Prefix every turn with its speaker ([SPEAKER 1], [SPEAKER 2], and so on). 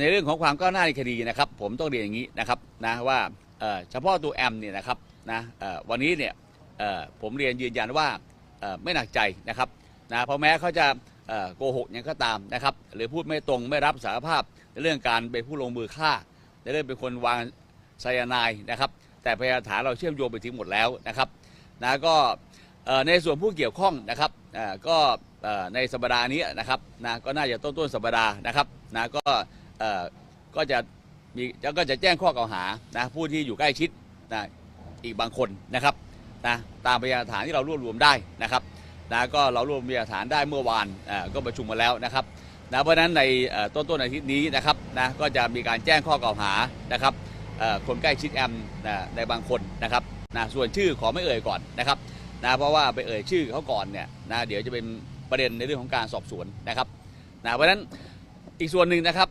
[SPEAKER 1] ในเรื่องของความก้าวหน้าในคดีนะครับผมต้องเรียนอย่างนี้นะครับนะว่าเฉพาะตัวแอมเนี่ยนะครับนะวันนี้เนี่ยผมเรียนยืนยันว่าไม่หนักใจนะครับนะเพราะแม้เขาจะโกหกยังก็ตามนะครับหรือพูดไม่ตรงไม่รับสารภาพในเรื่องการเป็นผู้ลงมือฆ่าในเรื่องเป็นคนวางไซยาไนด์นะครับแต่พยานฐานเราเชื่อมโยงไปถึงหมดแล้วนะครับนะก็ในส่วนผู้เกี่ยวข้องนะครับก็ในสัปดาห์นี้นะครับนะก็น่าจะต้นต้นสัปดาห์นะครับนะก็ ก็จะมีก็จะแจ้งข้อกล่าวหานะผู้ที่อยู่ใกล้ชิดนะอีกบางคนนะครับนะตามพยานหลักฐานที่เรารวบรวมได้นะครับนะก็เรารวบรวมพยานหลักฐานได้เมื่อวานอ่อก็ประชุมมาแล้วนะครับนะเพราะฉะนั้นในต้นต้นอาทิตย์นี้นะครับนะก็จะมีการแจ้งข้อกล่าวหานะครับอ่อคนใกล้ชิดแอมนะในบางคนนะครับนะส่วนชื่อขอไม่เอ่ยก่อนนะครับนะเพราะว่าไปเอ่ยชื่อเขาก่อนเนี่ยนะเดี๋ยวจะเป็นประเด็นในเรื่องของการสอบสวนนะครับนะเพราะฉะนั้นอีกส่วนหนึ่งนะครับ